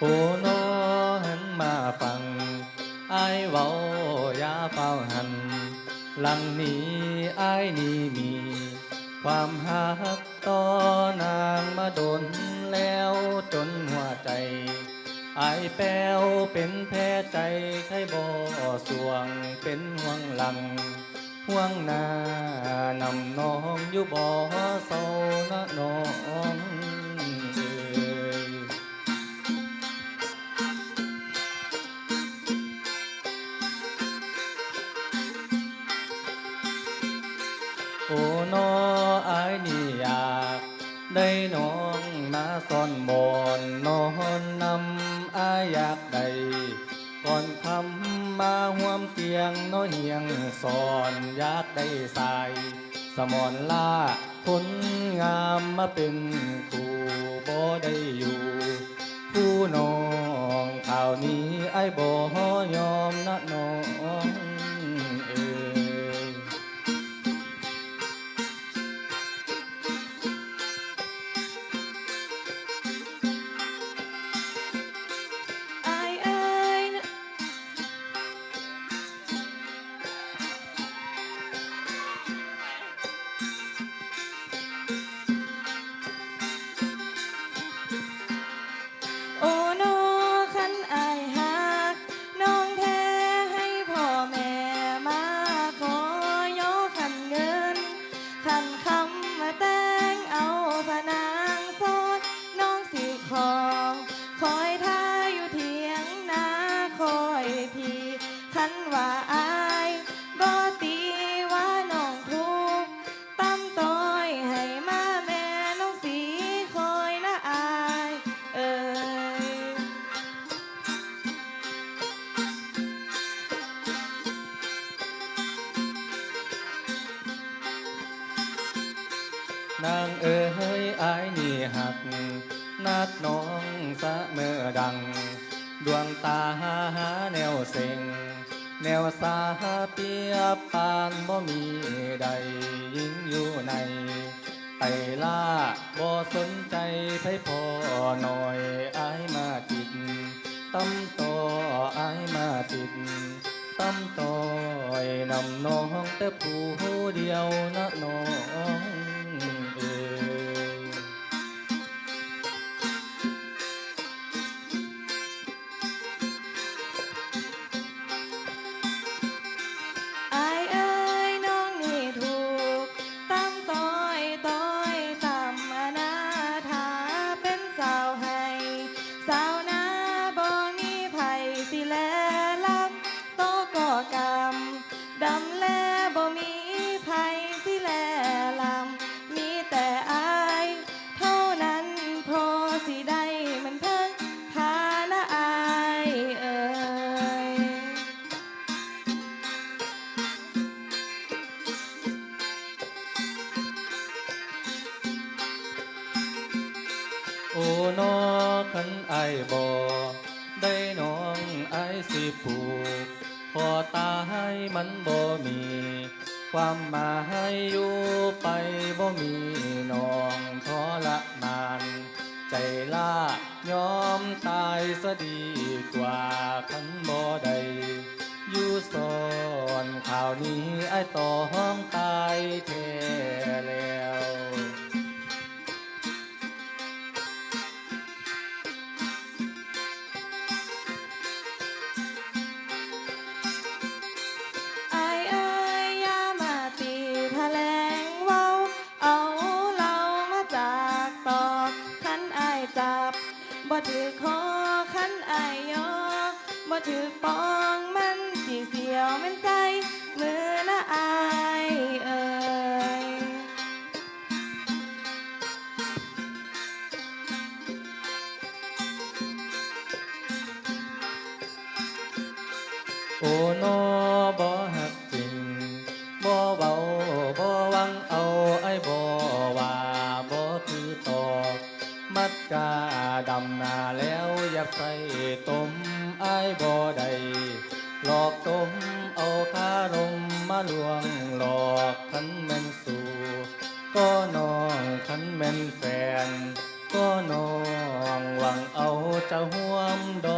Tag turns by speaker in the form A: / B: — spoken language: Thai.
A: โอ้น้อหันมาฟังไอ้เว้าอย่าเฝ้าหัน หลังนี้ไอ้นี่มี ความหักต่อนางมาดนแล้วจนหัวใจไอแป้วเป็นแพ้ใจใครบ่อสวงเป็นห่วงหลัง ห่วงหน้านำน้องอยู่บ่อเศร้าน โอ้น้ออายนี่อยากได้น้องมาซ่อนบอนนอนนำอายอยากได้ก่อนคำมาห่วมเตียงน้อเฮียงสอนอยากได้ใส่สมอนล่าคนงามมาเป็นครูบ่ได้อยู่ ผู้น้องข่าวนี้ไอ้บ่ นา
B: งเอ๋ยอายนี่หั
A: ก นัดน้องสะเมื่อดัง ดวงตาหาแนวเซ็ง แนวสาเปียบปานบ่มีใดยิงอยู่ในไตล่าบ่สนใจไผพอหน่อยอายมาติดตั้มต่ออายมาติดตั้มต่อยนำน้องแต่ผู้เดียวนะน้อง
B: สิได้มันเพิ่งฐานะอายเอ่ย
A: โอ้นอขันไอบอได้น้องไอสิผูกพอตายมันบ่มี ความหมายอยู่ไปบ่มีน้องทรมาน ใจล่ายอมตายซะดีกว่าขันบ่ใดอยู่สอนข่าวนี้ไอ้ต้องตายแท้แล้ว
B: ถือปองมันสีเสียวมันใจมือนะอายเอ้ย
A: โอ้นอบ่หักจริงบ่เบาบ่หวังเอาไอ้บ่ว่าบ่คือตอกมัดกาดำนาแล้วอยากใส่ต้ม บ่ได้หลอกต้มเอาคารมมาลวงหลอกขันแม่นสู่ก็น้องขันแม่นแฟน ก็น้องหวังเอาจะห่วมดอ